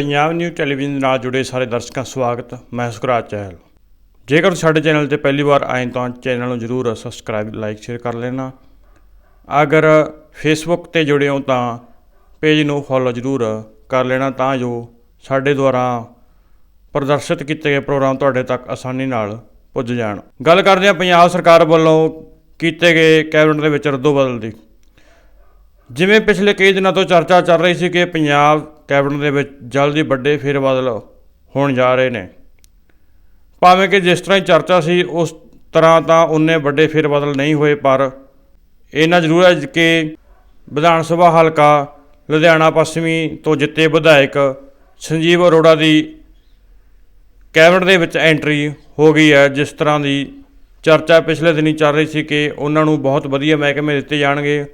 Punjab news television ਨਾਲ ਜੁੜੇ ਸਾਰੇ ਦਰਸ਼ਕਾਂ ਸਵਾਗਤ। ਮੈਂ ਸੁਖਰਾਜ ਚਹਿਲ। ਜੇਕਰ ਸਾਡੇ ਚੈਨਲ ਤੇ ਪਹਿਲੀ ਵਾਰ ਆਏ ਤਾਂ ਚੈਨਲ ਨੂੰ ਜਰੂਰ ਸਬਸਕ੍ਰਾਈਬ ਲਾਈਕ ਸ਼ੇਅਰ ਕਰ ਲੈਣਾ। ਅਗਰ ਫੇਸਬੁੱਕ ਤੇ ਜੁੜੇ ਹੋ ਤਾਂ ਪੇਜ ਨੂੰ ਫੋਲੋ ਜਰੂਰ ਕਰ ਲੈਣਾ ਤਾਂ ਜੋ ਸਾਡੇ ਦੁਆਰਾ ਪ੍ਰਦਰਸ਼ਿਤ ਕੀਤੇ ਗਏ ਪ੍ਰੋਗਰਾਮ ਤੁਹਾਡੇ ਤੱਕ ਆਸਾਨੀ ਨਾਲ ਪੁੱਜ ਜਾਣ। ਗੱਲ ਕਰਦੇ ਹਾਂ ਪੰਜਾਬ ਸਰਕਾਰ ਵੱਲੋਂ ਕੀਤੇ ਗਏ ਕੈਬਨਿਟ ਦੇ ਵਿੱਚ ਰੱਦੋ ਬਦਲ ਦੀ। ਜਿਵੇਂ ਪਿਛਲੇ ਕਈ ਦਿਨਾਂ ਤੋਂ ਚਰਚਾ ਚੱਲ ਰਹੀ ਸੀ ਕਿ ਪੰਜਾਬ ਕੈਬਨਿਟ ਦੇ ਵਿੱਚ ਜਲਦੀ ਵੱਡੇ ਫੇਰਬਦਲ ਹੋਣ ਜਾ ਰਹੇ ਨੇ। ਭਾਵੇਂ ਕਿ ਜਿਸ ਤਰ੍ਹਾਂ ਹੀ ਚਰਚਾ ਸੀ, ਉਸ ਤਰ੍ਹਾਂ ਤਾਂ ਉਨੇ ਵੱਡੇ ਫੇਰਬਦਲ ਨਹੀਂ ਹੋਏ, ਪਰ ਇਹਨਾਂ ਜ਼ਰੂਰ ਹੈ ਕਿ ਵਿਧਾਨ ਸਭਾ ਹਲਕਾ ਲੁਧਿਆਣਾ ਪੱਛਮੀ ਤੋਂ ਜਿੱਤੇ ਵਿਧਾਇਕ ਸੰਜੀਵ ਅਰੋੜਾ ਦੀ ਕੈਬਨਿਟ ਦੇ ਵਿੱਚ ਐਂਟਰੀ ਹੋ ਗਈ ਹੈ, ਜਿਸ ਤਰ੍ਹਾਂ ਦੀ ਚਰਚਾ ਪਿਛਲੇ ਦਿਨੀ ਚੱਲ ਰਹੀ ਸੀ ਕਿ ਉਹਨਾਂ ਨੂੰ ਬਹੁਤ ਵਧੀਆ ਮਹਿਕਮੇ ਦਿੱਤੇ ਜਾਣਗੇ।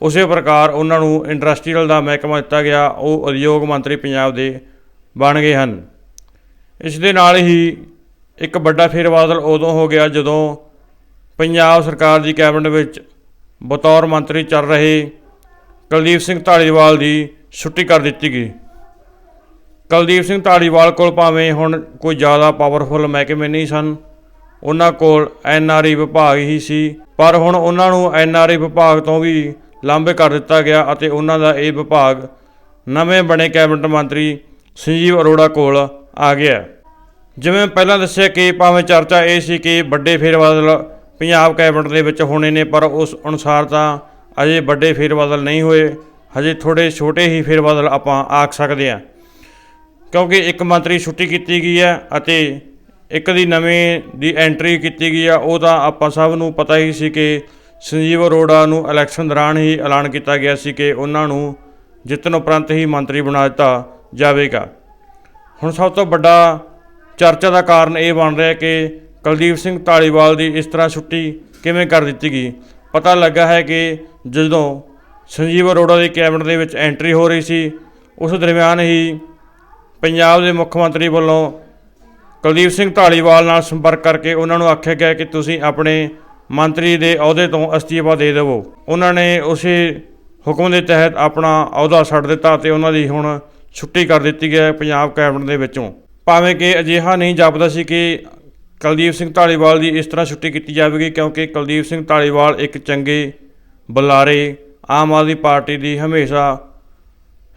ਉਸੇ ਪ੍ਰਕਾਰ ਉਹਨਾਂ ਨੂੰ ਇੰਡਸਟਰੀਅਲ ਦਾ ਮਹਿਕਮਾ ਦਿੱਤਾ ਗਿਆ, ਉਹ ਉਦਯੋਗ ਮੰਤਰੀ ਪੰਜਾਬ ਦੇ ਬਣ ਗਏ ਹਨ। ਇਸ ਦੇ ਨਾਲ ਹੀ ਇੱਕ ਵੱਡਾ ਫੇਰਬਦਲ ਉਦੋਂ ਹੋ ਗਿਆ ਜਦੋਂ ਪੰਜਾਬ ਸਰਕਾਰ ਦੀ ਕੈਬਨਿਟ ਵਿੱਚ ਬਤੌਰ ਮੰਤਰੀ ਚੱਲ ਰਹੇ ਕੁਲਦੀਪ ਸਿੰਘ ਢਾਲੀਵਾਲ ਦੀ ਛੁੱਟੀ ਕਰ ਦਿੱਤੀ ਗਈ। ਕੁਲਦੀਪ ਸਿੰਘ ਢਾਲੀਵਾਲ ਕੋਲ ਭਾਵੇਂ ਹੁਣ ਕੋਈ ਜ਼ਿਆਦਾ ਪਾਵਰਫੁਲ ਮਹਿਕਮੇ ਨਹੀਂ ਸਨ, ਉਹਨਾਂ ਕੋਲ ਐਨਆਰਈ ਵਿਭਾਗ ਹੀ ਸੀ, ਪਰ ਹੁਣ ਉਹਨਾਂ ਨੂੰ ਐਨਆਰਈ ਵਿਭਾਗ ਤੋਂ ਵੀ ਲਾਂਭੇ ਕਰ ਦਿੱਤਾ ਗਿਆ ਅਤੇ ਉਹਨਾਂ ਦਾ ਇਹ ਵਿਭਾਗ ਨਵੇਂ ਬਣੇ ਕੈਬਨਿਟ ਮੰਤਰੀ ਸੰਜੀਵ ਅਰੋੜਾ ਕੋਲ ਆ ਗਿਆ ਜਿਵੇਂ ਪਹਿਲਾਂ ਦੱਸਿਆ ਕਿ ਭਾਵੇਂ ਚਰਚਾ ਇਹ ਸੀ ਕਿ ਵੱਡੇ ਫੇਰਬਦਲ ਪੰਜਾਬ ਕੈਬਨਿਟ ਦੇ ਵਿੱਚ ਹੋਣੇ ਨੇ, ਪਰ ਉਸ ਅਨੁਸਾਰ ਤਾਂ ਅਜੇ ਵੱਡੇ ਫੇਰਬਦਲ ਨਹੀਂ ਹੋਏ। ਹਜੇ ਥੋੜੇ ਛੋਟੇ ਹੀ ਫੇਰਬਦਲ ਆਪਾਂ ਆਖ ਸਕਦੇ ਹਾਂ। ਕਿਉਂਕਿ ਇੱਕ ਮੰਤਰੀ ਛੁੱਟੀ ਕੀਤੀ ਗਈ ਹੈ ਅਤੇ ਇੱਕ ਦੀ ਨਵੇਂ ਦੀ ਐਂਟਰੀ ਕੀਤੀ ਗਈ ਆ ਉਹ ਤਾਂ ਆਪਾਂ ਸਭ ਨੂੰ ਪਤਾ ਹੀ ਸੀ ਕਿ ਸੰਜੀਵ ਅਰੋੜਾ ਨੂੰ ਇਲੈਕਸ਼ਨ ਦੌਰਾਨ ਹੀ ਐਲਾਨ ਕੀਤਾ ਗਿਆ ਸੀ ਕਿ ਉਹਨਾਂ ਨੂੰ ਜਿੱਤਣ ਉਪਰੰਤ ਹੀ ਮੰਤਰੀ ਬਣਾ ਦਿੱਤਾ ਜਾਵੇਗਾ। ਹੁਣ ਸਭ ਤੋਂ ਵੱਡਾ ਚਰਚਾ ਦਾ ਕਾਰਨ ਇਹ ਬਣ ਰਿਹਾ ਕਿ ਕੁਲਦੀਪ ਸਿੰਘ ਢਾਲੀਵਾਲ ਦੀ ਇਸ ਤਰ੍ਹਾਂ ਛੁੱਟੀ ਕਿਵੇਂ ਕਰ ਦਿੱਤੀ ਗਈ? ਪਤਾ ਲੱਗਾ ਹੈ ਕਿ ਜਦੋਂ ਸੰਜੀਵ ਅਰੋੜਾ ਦੀ ਕੈਬਨਿਟ ਦੇ ਵਿੱਚ ਐਂਟਰੀ ਹੋ ਰਹੀ ਸੀ, ਉਸ ਦਰਮਿਆਨ ਹੀ ਪੰਜਾਬ ਦੇ ਮੁੱਖ ਮੰਤਰੀ ਵੱਲੋਂ ਕੁਲਦੀਪ ਸਿੰਘ ਢਾਲੀਵਾਲ ਨਾਲ ਸੰਪਰਕ ਕਰਕੇ ਉਹਨਾਂ ਨੂੰ ਆਖਿਆ ਗਿਆ ਕਿ ਤੁਸੀਂ ਆਪਣੇ ਮੰਤਰੀ ਦੇ ਅਹੁਦੇ ਤੋਂ ਅਸਤੀਫਾ ਦੇ ਦੇਵੋ। ਉਹਨਾਂ ਨੇ ਉਸੇ ਹੁਕਮ ਦੇ ਤਹਿਤ ਆਪਣਾ ਅਹੁਦਾ ਛੱਡ ਦਿੱਤਾ ਤੇ ਉਹਨਾਂ ਦੀ ਹੁਣ ਛੁੱਟੀ ਕਰ ਦਿੱਤੀ ਹੈ ਪੰਜਾਬ ਕੈਬਨਿਟ ਦੇ ਵਿੱਚੋਂ। ਭਾਵੇਂ ਕਿ ਅਜਿਹਾ ਨਹੀਂ ਜਾਪਦਾ ਸੀ ਕਿ ਕੁਲਦੀਪ ਸਿੰਘ ਢਾਲੀਵਾਲ ਦੀ ਇਸ ਤਰ੍ਹਾਂ ਛੁੱਟੀ ਕੀਤੀ ਜਾਵੇਗੀ, ਕਿਉਂਕਿ ਕੁਲਦੀਪ ਸਿੰਘ ਢਾਲੀਵਾਲ ਇੱਕ ਚੰਗੇ ਬੁਲਾਰੇ ਆਮ ਆਦਮੀ ਪਾਰਟੀ ਦੀ ਹਮੇਸ਼ਾ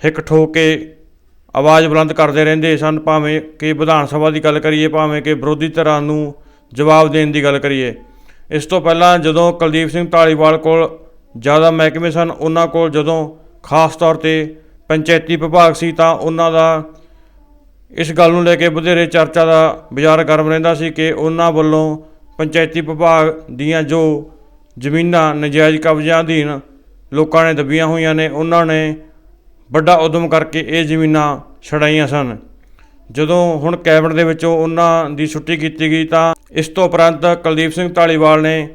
ਹਿੱਕ ਠੋਕ ਕੇ ਆਵਾਜ਼ ਬੁਲੰਦ ਕਰਦੇ ਰਹਿੰਦੇ ਸਨ। ਭਾਵੇਂ ਕਿ ਵਿਧਾਨ ਸਭਾ ਦੀ ਗੱਲ ਕਰੀਏ, ਭਾਵੇਂ ਕਿ ਵਿਰੋਧੀ ਧਿਰਾਂ ਨੂੰ ਜਵਾਬ ਦੇਣ ਦੀ ਗੱਲ ਕਰੀਏ ਇਸ ਤੋਂ ਪਹਿਲਾਂ ਜਦੋਂ ਕੁਲਦੀਪ ਸਿੰਘ ਢਾਲੀਵਾਲ ਕੋਲ ਜ਼ਿਆਦਾ ਮਹਿਕਮੇ ਸਨ, ਉਹਨਾਂ ਕੋਲ ਜਦੋਂ ਖਾਸ ਤੌਰ ਤੇ ਪੰਚਾਇਤੀ ਵਿਭਾਗ ਸੀ, ਤਾਂ ਉਹਨਾਂ ਦਾ ਇਸ ਗੱਲ ਨੂੰ ਲੈ ਕੇ ਵਧੇਰੇ ਚਰਚਾ ਦਾ ਬਾਜ਼ਾਰ ਗਰਮ ਰਹਿੰਦਾ ਸੀ ਕਿ ਉਹਨਾਂ ਵੱਲੋਂ ਪੰਚਾਇਤੀ ਵਿਭਾਗ ਦੀਆਂ ਜੋ ਜ਼ਮੀਨਾਂ ਨਜਾਇਜ਼ ਕਬਜ਼ਿਆਂ ਅਧੀਨ ਲੋਕਾਂ ਨੇ ਦੱਬੀਆਂ ਹੋਈਆਂ ਨੇ, ਉਹਨਾਂ ਨੇ ਵੱਡਾ ਉਦਮ ਕਰਕੇ ਇਹ ਜ਼ਮੀਨਾਂ ਛੜਾਈਆਂ ਸਨ। ਜਦੋਂ ਹੁਣ ਕੈਬਨਿਟ ਦੇ ਵਿੱਚੋਂ ਉਹਨਾਂ ਦੀ ਛੁੱਟੀ ਕੀਤੀ ਗਈ ਤਾਂ ਇਸ ਤੋਂ ਉਪਰੰਤ ਕੁਲਦੀਪ ਸਿੰਘ ਢਾਲੀਵਾਲ ਨੇ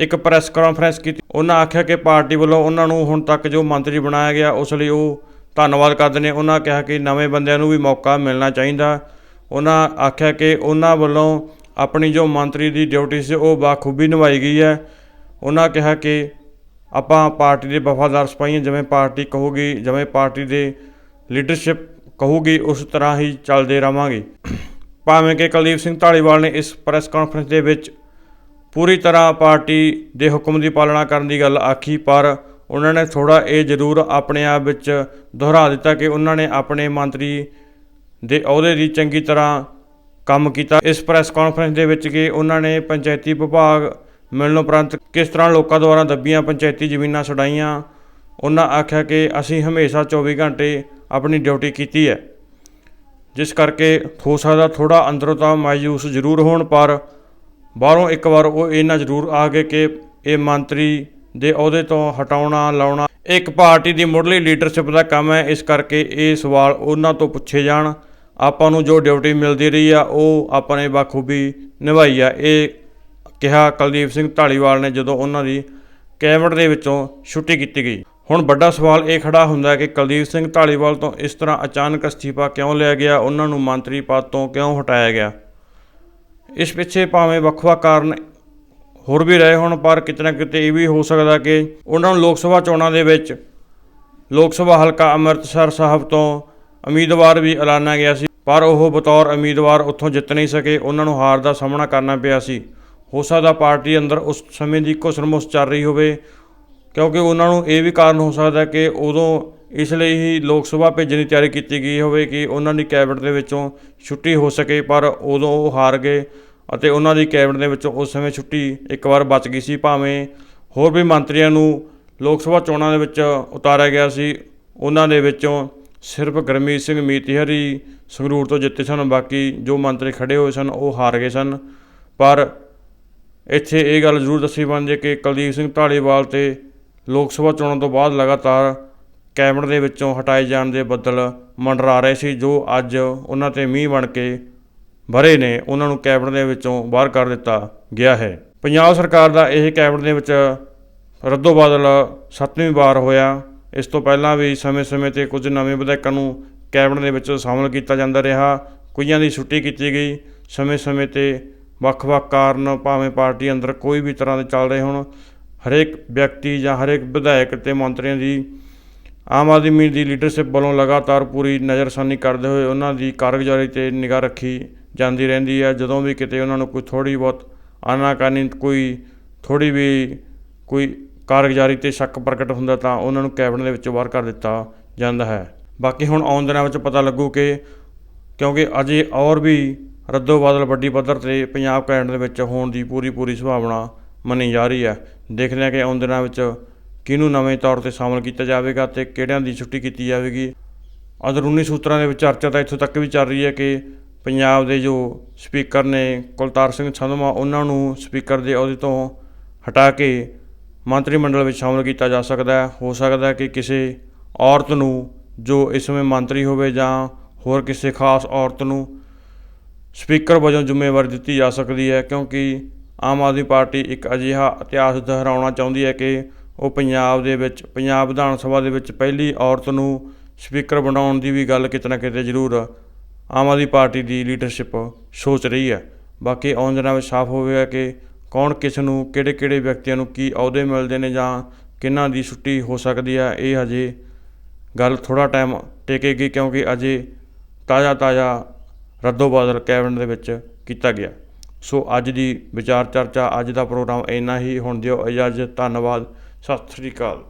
ਇੱਕ ਪ੍ਰੈਸ ਕਾਨਫਰੰਸ ਕੀਤੀ। ਉਹਨਾਂ ਆਖਿਆ ਕਿ ਪਾਰਟੀ ਵੱਲੋਂ ਉਹਨਾਂ ਨੂੰ ਹੁਣ ਤੱਕ ਜੋ ਮੰਤਰੀ ਬਣਾਇਆ ਗਿਆ, ਉਸ ਲਈ ਉਹ ਧੰਨਵਾਦ ਕਰਦੇ ਨੇ। ਉਹਨਾਂ ਕਿਹਾ ਕਿ ਨਵੇਂ ਬੰਦਿਆਂ ਨੂੰ ਵੀ ਮੌਕਾ ਮਿਲਣਾ ਚਾਹੀਦਾ। ਉਹਨਾਂ ਆਖਿਆ ਕਿ ਉਹਨਾਂ ਵੱਲੋਂ ਆਪਣੀ ਜੋ ਮੰਤਰੀ ਦੀ ਡਿਊਟੀ ਸੀ, ਉਹ ਬਾਖੂਬੀ ਨਿਭਾਈ ਗਈ ਹੈ। ਉਹਨਾਂ ਕਿਹਾ ਕਿ ਆਪਾਂ ਪਾਰਟੀ ਦੇ ਵਫਾਦਾਰ ਸਿਪਾਹੀਆਂ, ਜਿਵੇਂ ਪਾਰਟੀ ਕਹੂਗੀ, ਜਿਵੇਂ ਪਾਰਟੀ ਦੇ ਲੀਡਰਸ਼ਿਪ ਕਹੂਗੀ, ਉਸ ਤਰ੍ਹਾਂ ਹੀ ਚੱਲਦੇ ਰਵਾਂਗੇ। ਭਾਵੇਂ ਕਿ ਕੁਲਦੀਪ ਸਿੰਘ ਢਾਲੀਵਾਲ ਨੇ ਇਸ ਪ੍ਰੈਸ ਕਾਨਫਰੰਸ ਦੇ ਵਿੱਚ ਪੂਰੀ ਤਰ੍ਹਾਂ ਪਾਰਟੀ ਦੇ ਹੁਕਮ ਦੀ ਪਾਲਣਾ ਕਰਨ ਦੀ ਗੱਲ ਆਖੀ, ਪਰ ਉਹਨਾਂ ਨੇ ਥੋੜਾ ਇਹ ਜ਼ਰੂਰ ਆਪਣੇ ਆਪ ਵਿੱਚ ਦੁਹਰਾ ਦਿੱਤਾ ਕਿ ਉਹਨਾਂ ਨੇ ਆਪਣੇ ਮੰਤਰੀ ਦੇ ਅਹੁਦੇ ਦੀ ਚੰਗੀ ਤਰ੍ਹਾਂ ਕੰਮ ਕੀਤਾ। ਇਸ ਪ੍ਰੈਸ ਕਾਨਫਰੰਸ ਦੇ ਵਿੱਚ ਕਿ ਉਹਨਾਂ ਨੇ ਪੰਚਾਇਤੀ ਵਿਭਾਗ ਮਿਲਣ ਉਪਰੰਤ ਕਿਸ ਤਰ੍ਹਾਂ ਲੋਕਾਂ ਦੁਆਰਾ ਦੱਬੀਆਂ ਪੰਚਾਇਤੀ ਜ਼ਮੀਨਾਂ ਛਡਾਈਆਂ, ਉਹਨਾਂ ਆਖਿਆ ਕਿ ਅਸੀਂ ਹਮੇਸ਼ਾ 24 ਘੰਟੇ ਆਪਣੀ ਡਿਊਟੀ ਕੀਤੀ ਹੈ। ਜਿਸ ਕਰਕੇ ਹੋ ਸਕਦਾ ਥੋੜਾ ਅੰਦਰੋਂ ਤਾਂ ਮਾਯੂਸ ਜ਼ਰੂਰ ਹੋਣ, ਪਰ ਬਾਹਰੋਂ ਇੱਕ ਵਾਰ ਉਹ ਇਹਨਾਂ ਜ਼ਰੂਰ ਆ ਗਏ ਕਿ ਇਹ ਮੰਤਰੀ ਦੇ ਅਹੁਦੇ ਤੋਂ ਹਟਾਉਣਾ, ਲਾਉਣਾ ਇੱਕ ਪਾਰਟੀ ਦੀ ਮੁੱਢਲੀ ਲੀਡਰਸ਼ਿਪ ਦਾ ਕੰਮ ਹੈ। ਇਸ ਕਰਕੇ ਇਹ ਸਵਾਲ ਉਹਨਾਂ ਤੋਂ ਪੁੱਛੇ ਜਾਣ। ਆਪਾਂ ਨੂੰ ਜੋ ਡਿਊਟੀ ਮਿਲਦੀ ਰਹੀ ਆ, ਉਹ ਆਪਾਂ ਨੇ ਬਖੂਬੀ ਨਿਭਾਈ ਆ। ਇਹ ਕਿਹਾ ਕੁਲਦੀਪ ਸਿੰਘ ਢਾਲੀਵਾਲ ਨੇ ਜਦੋਂ ਉਹਨਾਂ ਦੀ ਕੈਬਨਿਟ ਦੇ ਵਿੱਚੋਂ ਛੁੱਟੀ ਕੀਤੀ ਗਈ। ਹੁਣ ਵੱਡਾ ਸਵਾਲ ਇਹ ਖੜਾ ਹੁੰਦਾ ਹੈ ਕਿ ਕੁਲਦੀਪ ਸਿੰਘ ਢਾਲੀਵਾਲ ਤੋਂ ਇਸ ਤਰ੍ਹਾਂ ਅਚਾਨਕ ਅਸਤੀਫਾ ਕਿਉਂ ਲਿਆ ਗਿਆ? ਉਹਨਾਂ ਨੂੰ ਮੰਤਰੀ ਪਦ ਤੋਂ ਕਿਉਂ ਹਟਾਇਆ ਗਿਆ? ਇਸ ਪਿੱਛੇ ਭਾਵੇਂ ਵੱਖ-ਵੱਖ ਕਾਰਨ ਹੋਰ ਵੀ ਰਹੇ ਹੋਣ, ਪਰ ਕਿਤੇ ਨਾ ਕਿਤੇ ਇਹ ਵੀ ਹੋ ਸਕਦਾ ਕਿ ਉਹਨਾਂ ਨੂੰ ਲੋਕ ਸਭਾ ਚੋਣਾਂ ਦੇ ਵਿੱਚ ਲੋਕ ਸਭਾ ਹਲਕਾ ਅੰਮ੍ਰਿਤਸਰ ਸਾਹਿਬ ਤੋਂ ਉਮੀਦਵਾਰ ਵੀ ਐਲਾਨਿਆ ਗਿਆ ਸੀ, ਪਰ ਉਹ ਬਤੌਰ ਉਮੀਦਵਾਰ ਉੱਥੋਂ ਜਿੱਤ ਨਹੀਂ ਸਕੇ। ਉਹਨਾਂ ਨੂੰ ਹਾਰ ਦਾ ਸਾਹਮਣਾ ਕਰਨਾ ਪਿਆ ਸੀ। ਹੋ ਸਕਦਾ ਪਾਰਟੀ ਅੰਦਰ ਉਸ ਸਮੇਂ ਦੀ ਘੁਸਰਮੁਸ ਚੱਲ ਰਹੀ ਹੋਵੇ। ਕਿਉਂਕਿ ਉਹਨਾਂ ਨੂੰ ਇਹ ਵੀ ਕਾਰਨ ਹੋ ਸਕਦਾ ਕਿ ਉਦੋਂ ਇਸ ਲਈ ਹੀ ਲੋਕ ਸਭਾ ਭੇਜਣ ਦੀ ਤਿਆਰੀ ਕੀਤੀ ਗਈ ਹੋਵੇ ਕਿ ਉਹਨਾਂ ਦੀ ਕੈਬਨਿਟ ਦੇ ਵਿੱਚੋਂ ਛੁੱਟੀ ਹੋ ਸਕੇ, ਪਰ ਉਦੋਂ ਉਹ ਹਾਰ ਗਏ ਅਤੇ ਉਹਨਾਂ ਦੀ ਕੈਬਨਿਟ ਦੇ ਵਿੱਚੋਂ ਉਸ ਸਮੇਂ ਛੁੱਟੀ ਇੱਕ ਵਾਰ ਬਚ ਗਈ ਸੀ। ਭਾਵੇਂ ਹੋਰ ਵੀ ਮੰਤਰੀਆਂ ਨੂੰ ਲੋਕ ਸਭਾ ਚੋਣਾਂ ਦੇ ਵਿੱਚ ਉਤਾਰਿਆ ਗਿਆ ਸੀ, ਉਹਨਾਂ ਦੇ ਵਿੱਚੋਂ ਸਿਰਫ ਗੁਰਮੀਤ ਸਿੰਘ ਮੀਤਿਹਰੀ ਸੰਗਰੂਰ ਤੋਂ ਜਿੱਤੇ ਸਨ। ਬਾਕੀ ਜੋ ਮੰਤਰੀ ਖੜੇ ਹੋਏ ਸਨ, ਉਹ ਹਾਰ ਗਏ ਸਨ। ਪਰ ਇੱਥੇ ਇਹ ਗੱਲ ਜ਼ਰੂਰ ਦੱਸੀ ਬਣਦੀ ਕਿ ਕੁਲਦੀਪ ਸਿੰਘ ਢਾਲੀਵਾਲ ਤੇ ਲੋਕ ਸਭਾ ਚੋਣਾਂ ਤੋਂ ਬਾਅਦ ਲਗਾਤਾਰ ਕੈਬਨਿਟ ਦੇ ਵਿੱਚੋਂ ਹਟਾਏ ਜਾਣ ਦੇ ਬੱਦਲ ਮੰਡਰਾ ਰਹੇ ਸੀ, ਜੋ ਅੱਜ ਉਹਨਾਂ ਤੇ ਮੀਂਹ ਬਣ ਕੇ ਭਰੇ ਨੇ। ਉਹਨਾਂ ਨੂੰ ਕੈਬਨਿਟ ਦੇ ਵਿੱਚੋਂ ਬਾਹਰ ਕਰ ਦਿੱਤਾ ਗਿਆ ਹੈ। ਪੰਜਾਬ ਸਰਕਾਰ ਦਾ ਇਹ ਕੈਬਨਿਟ ਦੇ ਵਿੱਚ ਰੱਦੋ ਬਦਲ ਸੱਤਵੀਂ ਵਾਰ ਹੋਇਆ। ਇਸ ਤੋਂ ਪਹਿਲਾਂ ਵੀ ਸਮੇਂ-ਸਮੇਂ ਤੇ ਕੁਝ ਨਵੇਂ ਵਿਧਾਇਕਾਂ ਨੂੰ ਕੈਬਨਿਟ ਦੇ ਵਿੱਚ ਸ਼ਾਮਲ ਕੀਤਾ ਜਾਂਦਾ ਰਿਹਾ। ਕੁਈਆਂ ਦੀ ਛੁੱਟੀ ਕੀਤੀ ਗਈ। ਸਮੇਂ-ਸਮੇਂ ਤੇ ਵੱਖ-ਵੱਖ ਕਾਰਨ, ਭਾਵੇਂ ਪਾਰਟੀ ਅੰਦਰ ਕੋਈ ਵੀ ਤਰ੍ਹਾਂ ਦੇ ਚੱਲ ਰਹੇ ਹੋਣ ਹਰੇਕ ਵਿਅਕਤੀ ਜਾਂ ਹਰੇਕ ਵਿਧਾਇਕ ਤੇ ਮੰਤਰੀਆਂ ਦੀ ਆਮ ਆਦਮੀ ਦੀ ਲੀਡਰਸ਼ਿਪ ਵੱਲੋਂ ਲਗਾਤਾਰ ਪੂਰੀ ਨਜ਼ਰਸਾਨੀ ਕਰਦੇ ਹੋਏ ਉਹਨਾਂ ਦੀ ਕਾਰਗੁਜ਼ਾਰੀ ਤੇ ਨਿਗਾਹ ਰੱਖੀ ਜਾਂਦੀ ਰਹਿੰਦੀ ਹੈ। ਜਦੋਂ ਵੀ ਕਿਤੇ ਉਹਨਾਂ ਨੂੰ ਕੋਈ ਥੋੜੀ ਬਹੁਤ ਆਨਾਕਾਨੀ, ਕੋਈ ਥੋੜੀ ਵੀ ਕੋਈ ਕਾਰਗੁਜ਼ਾਰੀ ਤੇ ਸ਼ੱਕ ਪ੍ਰਗਟ ਹੁੰਦਾ ਤਾਂ ਉਹਨਾਂ ਨੂੰ ਕੈਬਨਿਟ ਦੇ ਵਿੱਚੋਂ ਬਾਹਰ ਕਰ ਦਿੱਤਾ ਜਾਂਦਾ ਹੈ। ਬਾਕੀ ਹੁਣ ਆਉਣ ਦਿਨਾਂ ਵਿੱਚ ਪਤਾ ਲੱਗੂ ਕਿ ਕਿਉਂਕਿ ਅਜੇ ਔਰ ਵੀ ਰੱਦੋ ਬਦਲ ਵੱਡੀ ਪੱਧਰ ਤੇ ਪੰਜਾਬ ਕੈਬਨਿਟ ਦੇ ਵਿੱਚ ਹੋਣ ਦੀ ਪੂਰੀ ਪੂਰੀ ਸੰਭਾਵਨਾ ਮੰਨੀ ਜਾ ਰਹੀ ਹੈ। ਦੇਖਦੇ ਹਾਂ ਕਿ ਆਉਣ ਦਿਨਾਂ ਵਿੱਚ ਕਿਹਨੂੰ ਨਵੇਂ ਤੌਰ ਤੇ ਸ਼ਾਮਲ ਕੀਤਾ ਜਾਵੇਗਾ ਤੇ ਕਿਹੜਿਆਂ ਦੀ ਛੁੱਟੀ ਕੀਤੀ ਜਾਵੇਗੀ। ਅੰਦਰੂਨੀ ਸੂਤਰਾਂ ਦੇ ਵਿੱਚ ਚਰਚਾ ਤਾਂ ਇੱਥੋਂ ਤੱਕ ਵੀ ਚੱਲ ਰਹੀ ਹੈ ਕਿ ਪੰਜਾਬ ਦੇ ਜੋ ਸਪੀਕਰ ਨੇ ਕੁਲਤਾਰ ਸਿੰਘ ਸੰਧਵਾ ਉਹਨਾਂ ਨੂੰ ਸਪੀਕਰ ਦੇ ਅਹੁਦੇ ਤੋਂ ਹਟਾ ਕੇ ਮੰਤਰੀ ਮੰਡਲ ਵਿੱਚ ਸ਼ਾਮਲ ਕੀਤਾ ਜਾ ਸਕਦਾ ਹੈ। ਹੋ ਸਕਦਾ ਹੈ ਕਿ ਕਿਸੇ ਔਰਤ ਨੂੰ ਜੋ ਇਸ ਸਮੇਂ ਮੰਤਰੀ ਹੋਵੇ ਜਾਂ ਹੋਰ ਕਿਸੇ ਖਾਸ ਔਰਤ ਨੂੰ ਸਪੀਕਰ ਵਜੋਂ ਜ਼ਿੰਮੇਵਾਰੀ ਦਿੱਤੀ ਜਾ ਸਕਦੀ ਹੈ, ਕਿਉਂਕਿ ਆਮ ਆਦਮੀ ਪਾਰਟੀ ਇੱਕ ਅਜਿਹਾ ਇਤਿਹਾਸ ਦੁਹਰਾਉਣਾ ਚਾਹੁੰਦੀ ਹੈ ਕਿ ਉਹ ਪੰਜਾਬ ਦੇ ਵਿੱਚ, ਪੰਜਾਬ ਵਿਧਾਨ ਸਭਾ ਦੇ ਵਿੱਚ ਪਹਿਲੀ ਔਰਤ ਨੂੰ ਸਪੀਕਰ ਬਣਾਉਣ ਦੀ ਵੀ ਗੱਲ ਕਿਤੇ ਨਾ ਕਿਤੇ ਜ਼ਰੂਰ ਆਮ ਆਦਮੀ ਪਾਰਟੀ ਦੀ ਲੀਡਰਸ਼ਿਪ ਸੋਚ ਰਹੀ ਹੈ। ਬਾਕੀ ਆਉਣ ਦਿਨਾਂ ਵਿੱਚ ਸਾਫ਼ ਹੋਵੇਗਾ ਕਿ ਕੌਣ ਕਿਸ ਨੂੰ, ਕਿਹੜੇ ਕਿਹੜੇ ਵਿਅਕਤੀਆਂ ਨੂੰ ਕੀ ਅਹੁਦੇ ਮਿਲਦੇ ਨੇ ਜਾਂ ਕਿਹਨਾਂ ਦੀ ਛੁੱਟੀ ਹੋ ਸਕਦੀ ਹੈ, ਇਹ ਹਜੇ ਗੱਲ ਥੋੜਾ ਟਾਈਮ ਟੇਕੇਗੀ ਕਿਉਂਕਿ ਅਜੇ ਤਾਜ਼ਾ ਤਾਜ਼ਾ ਰੱਦੋ ਬਦਲ ਕੈਬਨਿਟ ਦੇ ਵਿੱਚ ਕੀਤਾ ਗਿਆ। ਸੋ ਅੱਜ ਦੀ ਵਿਚਾਰ ਚਰਚਾ, ਅੱਜ ਦਾ ਪ੍ਰੋਗਰਾਮ ਇੰਨਾ ਹੀ। ਹੁਣ ਦਿਓ ਇਜਾਜ਼ਤ, ਧੰਨਵਾਦ। ਸਤਿ ਸ੍ਰੀ ਅਕਾਲ।